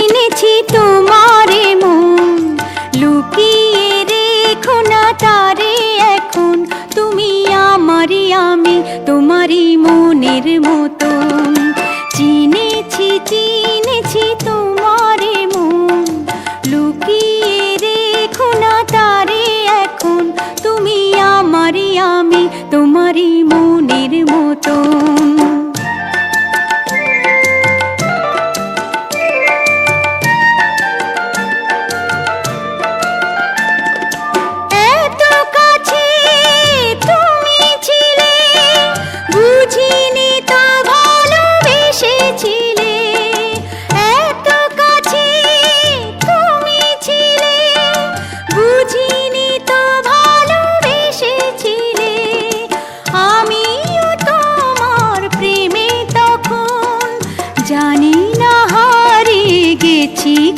কিনেছি তোমারে মন। লুকিয়ে রেখো না তারে এখন। তুমি আমারই আমি, তোমারই মনের মতন। চিনেছি চিনেছি তোমারে মন। লুকিয়ে রেখো না তারে এখন। তুমি আমারই আমি, তোমারই মনের মতন।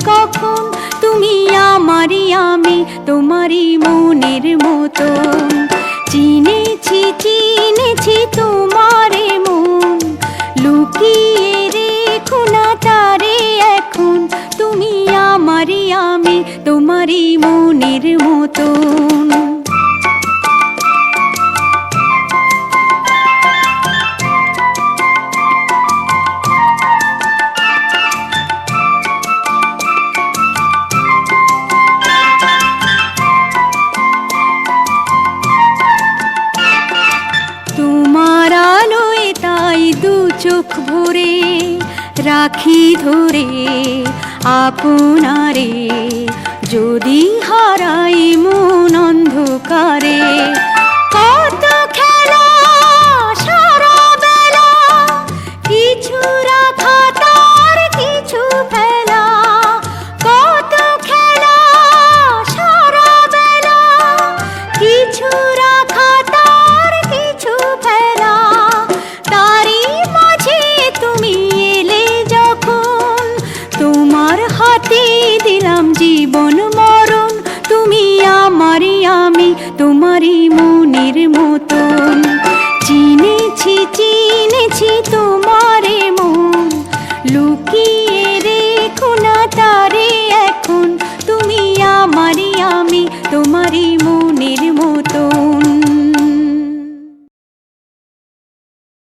কখন? তুমি আমারই আমি, তোমারই মনের মতো। চিনেছি চিনেছি তোমারে মন। লুকিয়ে রেখো না তারে এখন। তুমি আমারই আমি, তোমারই মনের মতন চোখ ভরে রাখি ধরে আপনারে যদি জীবন মরণ তুমি আমারই আমি তোমারই মনের মতো।